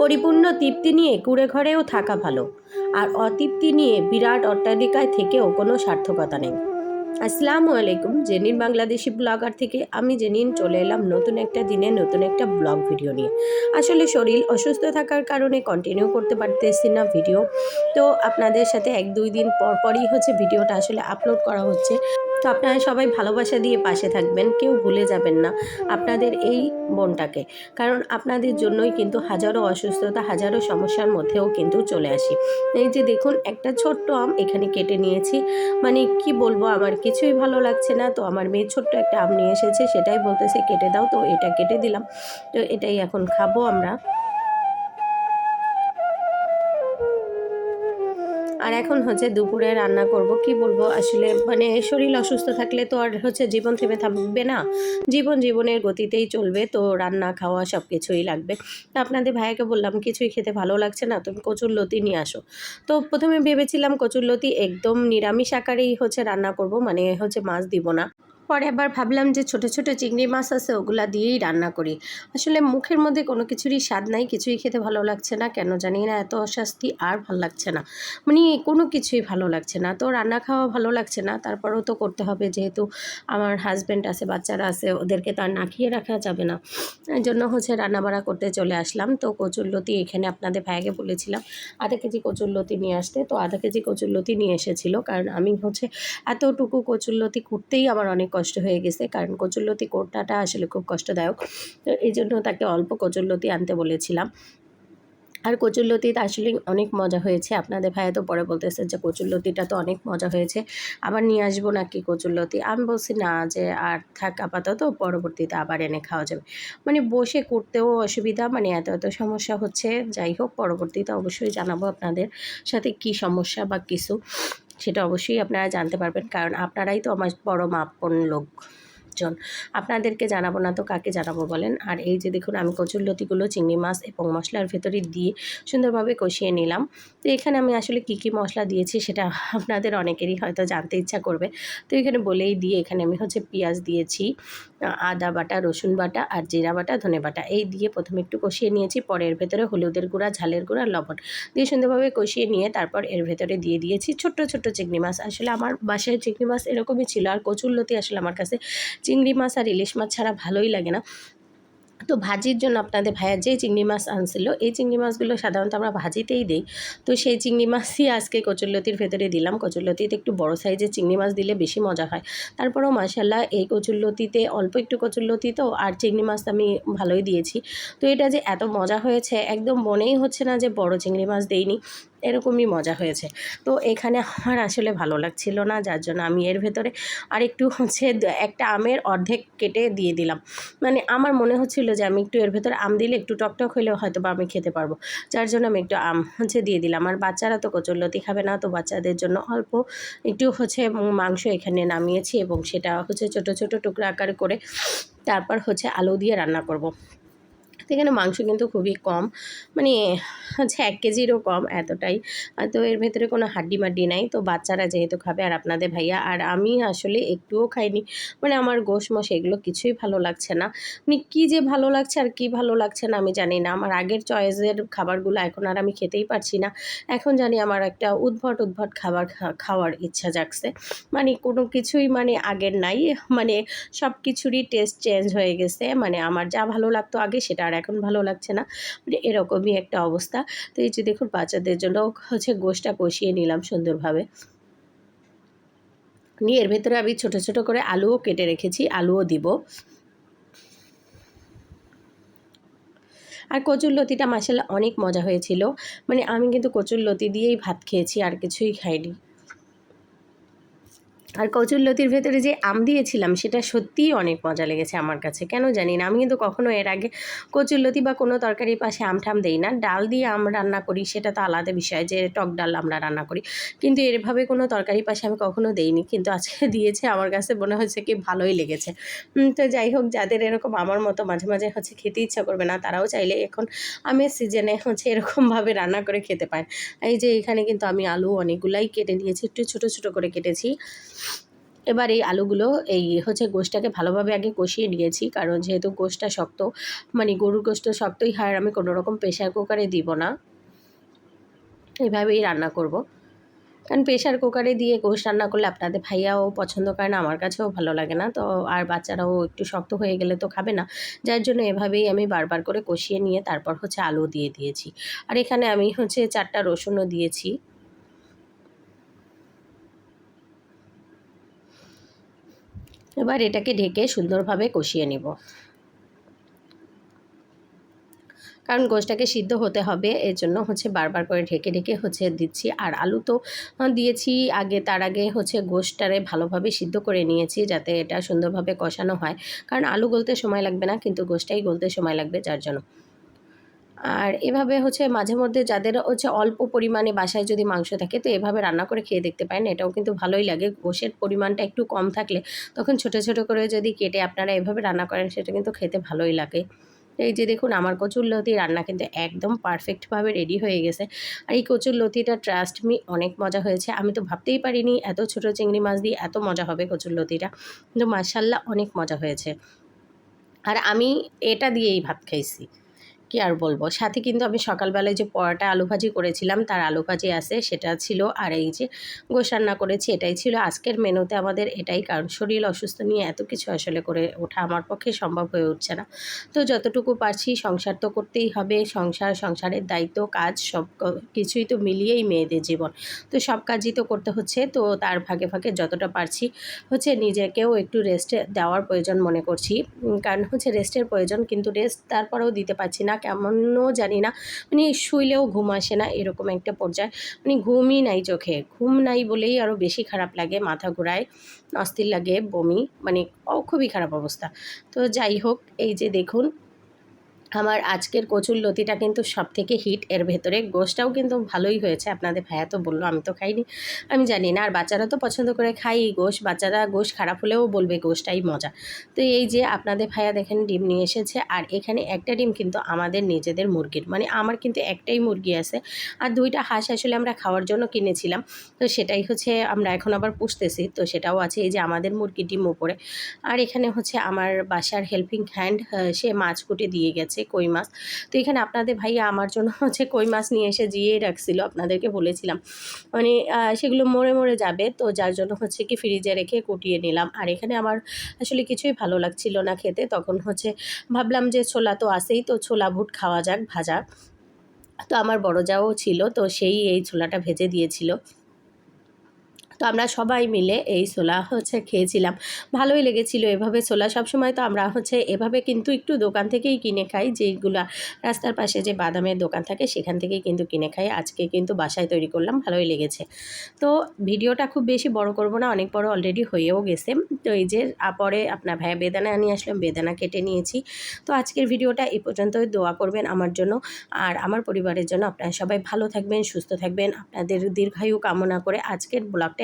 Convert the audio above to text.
পরিপূর্ণ তৃপ্তি নিয়ে কুড়ে ঘরেও থাকা ভালো। আর অতৃপ্তি নিয়ে বিরাট অট্টালিকায় থেকেও কোনো সার্থকতা নেই। আসসালামু আলাইকুম, জেনিন বাংলাদেশি ব্লগার থেকে আমি জেনিন চলে এলাম নতুন একটা দিনে নতুন একটা ব্লগ ভিডিও নিয়ে। আসলে শরীর অসুস্থ থাকার কারণে কন্টিনিউ করতে পারতেছি না ভিডিও তো আপনাদের সাথে এক দুই দিন পর পরই হচ্ছে ভিডিওটা আসলে আপলোড করা হচ্ছে। তো আপনারা সবাই ভালোবাসা দিয়ে পাশে থাকবেন, কেউ ভুলে যাবেন না আপনাদের এই বোনটাকে কারণ আপনাদের জন্যই কিন্তু হাজারো অসুস্থতা, হাজারো সমস্যার মধ্যেও কিন্তু চলে আসি। এই যে দেখুন, একটা ছোট্ট আম এখানে কেটে নিয়েছি। মানে কি বলব, আমার কিছুই ভালো লাগছে না। তো আমার মেয়ে ছোট্ট একটা আম নিয়ে এসেছে, সেটাই বলতেছে, কেটে দাও। তো এটা কেটে দিলাম। তো এটাই এখন খাব আমরা। আর এখন হচ্ছে দুপুরে রান্না করব, কি বলব? আসলে মানে শরীর অসুস্থ থাকলে তো আর হচ্ছে জীবন থেমে থাকবে না। জীবন জীবনের গতিতেই চলবে, তো রান্না, খাওয়া সব কিছুই লাগবে। তা আপনাদের ভাইয়াকে বললাম, কিছুই খেতে ভালো লাগছে না, তুমি কচুর লতি নিয়ে আসো। তো প্রথমে ভেবেছিলাম কচুর লতি একদম নিরামিষ আকারেই হচ্ছে রান্না করব মানে হচ্ছে মাছ দিব না। পরে আবার ভাবলাম যে ছোট ছোট চিংড়ি মাছ আছে, ওগুলা দিয়েই রান্না করি। আসলে মুখের মধ্যে কোনো কিছুরই স্বাদ নাই, কিছুই খেতে ভালো লাগছে না, কেন জানি না, এত অস্বস্তি আর ভালো লাগছে না। মানে কোনো কিছুই ভালো লাগছে না, তো রান্না খাওয়া ভালো লাগছে না, তারপরেও তো করতে হবে, যেহেতু আমার হাজব্যান্ড আছে, বাচ্চারা আছে, ওদেরকে তো আর না খেয়ে রাখা যাবে না। এই জন্য হচ্ছে রান্নাবাড়া করতে চলে আসলাম, তো কচুরলতি এখানে আপনাদের ভাইকে বলেছিলাম, আধা কেজি কচুরলতি নিয়ে আসতে, তো আধা কেজি কচুরলতি নিয়ে এসেছিল, কারণ আমি হচ্ছে এতটুকু কচুরলতি করতেই আমার অনেক কষ্ট হয়ে গেছে। কারণ কচুরলতি কোটাটা আসলে খুব কষ্টদায়ক। তো এই জন্য তাকে অল্প কচুরলতি আনতে বলেছিলাম। আর কচুরলতিতে আসলে অনেক মজা হয়েছে। আপনাদের ভাইয়া তো পরে বলতেছে যে কচুরলতিটা তো অনেক মজা হয়েছে। আবার নিয়ে আসব নাকি কচুরলতি? আমি বলছি, না, যে আর থাক আপাতত, পরবর্তীতে আবার এনে খাওয়া যাবে। মানে বসে করতেও অসুবিধা মানে এত এত সমস্যা হচ্ছে। যাই হোক, পরবর্তীতে অবশ্যই জানাব আপনাদের সাথে কি সমস্যা বা কিছু। সেটা অবশ্যই আপনারা জানতে পারবেন। কারণ আপনারাই তো আমার বড় মাপন লোক জন আপনাদেরকে জানাব না তো কাকে জানাব বলেন? আর এই যে দেখুন, আমি কচুরলতিগুলো চিংড়ি মাছ এবং মশলার ভেতরে দিয়ে সুন্দরভাবে কষিয়ে নিলাম। তো এখানে আমি আসলে কি কি মশলা দিয়েছি সেটা আপনাদের অনেকেরই হয়তো জানতে ইচ্ছা করবে। তো এখানে বলেই দিয়ে এখানে আমি হচ্ছে পেঁয়াজ দিয়েছি আদা বাটা, রসুন বাটা আর জিরা বাটা, ধনে বাটা। এই দিয়ে প্রথমে একটু কষিয়ে নিয়েছি, পরে এর ভেতরে হলুদের গুঁড়া, ঝালের গুঁড়া লবণ। দিয়ে সুন্দরভাবে কষিয়ে নিয়ে তারপর এর ভেতরে দিয়ে দিয়েছি ছোট্ট ছোট্ট চিংড়ি মাছ। আসলে আমার বাসায় চিংড়ি মাছ এরকমই ছিল আর কচুর লতি আসলে আমার কাছে চিংড়ি মাছ আর ইলিশ মাছ ছাড়া ভালোই লাগে না। তো ভাজির জন্য আপনাদের ভাইয়া যে চিংড়ি মাছ আনছিল, এই চিংড়ি মাছগুলো সাধারণত আমরা ভাজিতেই দিই। তো সেই চিংড়ি মাছই আজকে কচুরলতির ভেতরে দিলাম। কচুরলতিতে একটু বড় সাইজের চিংড়ি মাছ দিলে বেশি মজা হয়। তারপরেও মাসাল্লাহ এই কচুরলতিতে অল্প একটু কচুরলতি তো, আর চিংড়ি মাছ আমি ভালোই দিয়েছি। তো এটা যে এত মজা হয়েছে, একদম মনেই হচ্ছে না যে বড় চিংড়ি মাছ দেইনি। এরকমই মজা হয়েছে। তো এখানে আমার আসলে ভালো লাগছিল না, যার জন্য আমি এর ভেতরে আর একটু হচ্ছে একটা আমের অর্ধেক কেটে দিয়ে দিলাম। মানে আমার মনে হচ্ছিল যে আমি একটু এর ভেতরে আম দিলে একটু টকটক হলেও হয়তো বা আমি খেতে পারব। যার জন্য আমি একটু আম হচ্ছে দিয়ে দিলাম। আর বাচ্চারা তো কচুরলতি খাবে না, তো বাচ্চাদের জন্য অল্প একটু হচ্ছে মাংস এখানে নামিয়েছি এবং সেটা হচ্ছে ছোট ছোট টুকরা আকার করে তারপর হচ্ছে আলু দিয়ে রান্না করব। এখানে মাংস কিন্তু খুবই কম। মানে হচ্ছে এক কেজিরও কম এতটাই। তো এর ভেতরে কোনো হাড্ডি মাড্ডি নাই। তো বাচ্চারা যেহেতু খাবে আর আপনাদের ভাইয়া, আর আমি আসলে একটুও খাইনি। মানে আমার গোশ মশ এগুলো কিছুই ভালো লাগছে না। মানে কী যে ভালো লাগছে আর কি ভালো লাগছে না আমি জানি না। আমার আগের চয়েসের খাবারগুলো এখন আর আমি খেতেই পারছি না। এখন জানি আমার একটা উদ্ভট উদ্ভট খাবার খাওয়ার ইচ্ছা জাগছে। মানে কোনো কিছুই মানে আগের নাই। মানে সব কিছুরই টেস্ট চেঞ্জ হয়ে গেছে। মানে আমার যা ভালো লাগতো আগে সেটা আর এখন ভালো লাগছে না। মানে এরকমই একটা অবস্থা। তো এই যে দেখুন, বাচ্চাদের জন্য হচ্ছে গোষ্ঠটা কষিয়ে নিলাম সুন্দরভাবে। নিয়ে এর ভেতরে আমি ছোট ছোট করে আলুও কেটে রেখেছি, আলুও দিব। আর কচুর লতিটা মাসালে অনেক মজা হয়েছিল। মানে আমি কিন্তু কচুর লতি দিয়েই ভাত খেয়েছি, আর কিছুই খাইনি। আর কচুরলতির ভেতরে যে আম দিয়েছিলাম, সেটা সত্যিই অনেক মজা লেগেছে আমার কাছে। কেন জানি না, আমি কিন্তু কখনো এর আগে কচুরলতি বা কোনো তরকারির পাশে আম ঠাম দেই না। ডাল দিয়ে আম রান্না করি, সেটা তো আলাদা বিষয় যে টক ডাল আমরা রান্না করি। কিন্তু এরভাবে কোনো তরকারির পাশে আমি কখনো দেইনি। কিন্তু আজকে দিয়েছে, আমার কাছে মনে হচ্ছে কি ভালোই লেগেছে। তো যাই হোক, যাদের এরকম আমার মতো মাঝে মাঝে হচ্ছে খেতে ইচ্ছা করবে না, তারাও চাইলে এখন আমের সিজনে হচ্ছে এরকমভাবে রান্না করে খেতে পায় এই যে এখানে কিন্তু আমি আলু অনেকগুলাই কেটে নিয়েছি, একটু ছোটো ছোটো করে কেটেছি। এবার এই আলুগুলো, এই হচ্ছে গোশটাকে ভালোভাবে আগে কষিয়ে নিয়েছি, কারণ যেহেতু গোশটা শক্ত মানে গরুর গোশটা শক্তই হয়, আমি কোনো রকম প্রেশার কুকারে দিব না। এভাবেই রান্না করব। কারণ প্রেশার কুকারে দিয়ে গোশ রান্না করলে আপনাদের ভাইয়াও পছন্দ করে না, আমার কাছেও ভালো লাগে না, তো আর বাচ্চারাও একটু শক্ত হয়ে গেলে তো খাবে না। যার জন্য এভাবেই আমি বারবার করে কষিয়ে নিয়ে তারপর হচ্ছে আলু দিয়ে দিয়েছি। আর এখানে আমি হচ্ছে চারটা রসুনও দিয়েছি। এবার এটাকে ঢেকে সুন্দরভাবে কষিয়ে নিব। কারণ গোশটাকে সিদ্ধ হতে হবে, এর জন্য হচ্ছে বারবার করে ঢেকে ঢেকে হচ্ছে দিচ্ছি। আর আলু তো দিয়েছি আগে, তার আগে হচ্ছে গোশটারে ভালোভাবে সিদ্ধ করে নিয়েছি যাতে এটা সুন্দরভাবে কষানো হয়। কারণ আলু গলতে সময় লাগবে না, কিন্তু গোশটাই গলতে সময় লাগবে যার জন্য। আর এভাবে হচ্ছে মাঝে মধ্যে যাদের হচ্ছে অল্প পরিমাণে বাসায় যদি মাংস থাকে, তো এভাবে রান্না করে খেয়ে দেখতে পারেন। এটাও কিন্তু ভালোই লাগে। গোশের পরিমাণটা একটু কম থাকলে তখন ছোট ছোট করে যদি কেটে আপনারা এভাবে রান্না করেন, সেটা কিন্তু খেতে ভালোই লাগে। এই যে দেখুন, আমার কচুর লতি রান্না কিন্তু একদম পারফেক্টভাবে রেডি হয়ে গেছে। আর এই কচুর লতিটা ট্রাস্ট মি অনেক মজা হয়েছে। আমি তো ভাবতেই পারিনি এত ছোট চিংড়ি মাছ দিয়ে এত মজা হবে কচুর লতিটা। কিন্তু মার্শাল্লাহ অনেক মজা হয়েছে। আর আমি এটা দিয়েই ভাত খাইছি। কি আর বলব? সাথে কিন্তু আমি সকালবেলায় যে পরোটা আলু ভাজি করেছিলাম, তার আলু ভাজি আছে, সেটা ছিল আর এই যে গোশ রান্না করেছি, এটাই ছিল আজকের মেনুতে আমাদের এটাই, কারণ শরীর অসুস্থ নিয়ে এত কিছু আসলে করে ওঠা আমার পক্ষে সম্ভব হয়ে উঠছে না। তো যতটুকু পারছি সংসার তো করতেই হবে, সংসার, সংসারের দায়িত্ব, কাজ, সব কিছুই তো মিলিয়েই মেয়েদের জীবন। তো সব কাজই তো করতে হচ্ছে, তো তার ভাগে ভাগে যতটা পারছি হচ্ছে নিজেকেও একটু রেস্ট দেওয়ার প্রয়োজন মনে করছি। কারণ হচ্ছে রেস্টের প্রয়োজন, কিন্তু রেস্ট তারপরেও দিতে পারছি না। কেমনও জানি না। মানে শুইলেও ঘুম আসে না, এরকম একটা পর্যায়ে। মানে ঘুমই নাই চোখে। ঘুম নাই বলেই আরও বেশি খারাপ লাগে মাথা ঘোরায়, অস্থির লাগে, বমি মানে খুবই খারাপ অবস্থা। তো যাই হোক, এই যে দেখুন আমার আজকের কচুর লতিটা কিন্তু সব থেকে হিট। এর ভেতরে গোশটাও কিন্তু ভালোই হয়েছে। আপনাদের ভাইয়া তো বলল, আমি তো খাইনি। আমি জানি না, আর বাচ্চারা তো পছন্দ করে খাই গোশ। বাচ্চারা গোশ খারাপ হলেও বলবে গোশটাই মজা। তো এই যে আপনাদের ভাইয়া দেখেন, ডিম নিয়ে এসেছে। আর এখানে একটা ডিম কিন্তু আমাদের নিজেদের মুরগির। মানে আমার কিন্তু একটাই মুরগি আছে। আর দুইটা হাঁস আসলে আমরা খাওয়ার জন্য কিনেছিলাম। তো সেটাই হচ্ছে আমরা এখন আবার পুষতেছি। তো সেটাও আছে এই যে আমাদের মুরগির ডিম উপরে। আর এখানে হচ্ছে আমার বাসার হেল্পিং হ্যান্ড সে মাছ কুটে দিয়ে গেছে। কই মাছ। তো এখানে আপনাদের ভাইয়া আমার জন্য হচ্ছে কই মাছ নিয়ে এসে জিয়ে রাখছিল, আপনাদেরকে বলেছিলাম। মানে সেগুলো মরে মরে যাবে, তো যার জন্য হচ্ছে কি ফ্রিজে রেখে কুটিয়ে নিলাম। আর এখানে আমার আসলে কিছুই ভালো লাগছিল না খেতে। তখন হচ্ছে ভাবলাম যে ছোলা তো আসেই তো ছোলা ভুট খাওয়া যাক, ভাজা। তো আমার বড় যাও ছিল, তো সেই এই ছোলাটা ভেজে দিয়েছিল। আমরা সবাই মিলে এই ছোলা হচ্ছে খেয়েছিলাম। ভালোই লেগেছিল এভাবে ছোলা। সবসময় তো আমরা হচ্ছে এভাবে কিন্তু একটু দোকান থেকেই কিনে খাই। যেগুলো রাস্তার পাশে যে বাদামের দোকান থাকে সেখান থেকেই কিন্তু কিনে খাই। আজকে কিন্তু বাসায় তৈরি করলাম, ভালোই লেগেছে। তো ভিডিওটা খুব বেশি বড় করব না, অনেক বড় অলরেডি হয়েও গেছে। তো এই যে পরে আপনার ভাইয়া বেদানা নিয়ে আসলাম বেদানা কেটে নিয়েছি। তো আজকের ভিডিওটা এই পর্যন্তই। দোয়া করবেন আমার জন্য আর আমার পরিবারের জন্য। আপনারা সবাই ভালো থাকবেন, সুস্থ থাকবেন। আপনাদের দীর্ঘায়ু কামনা করে আজকের ব্লগটা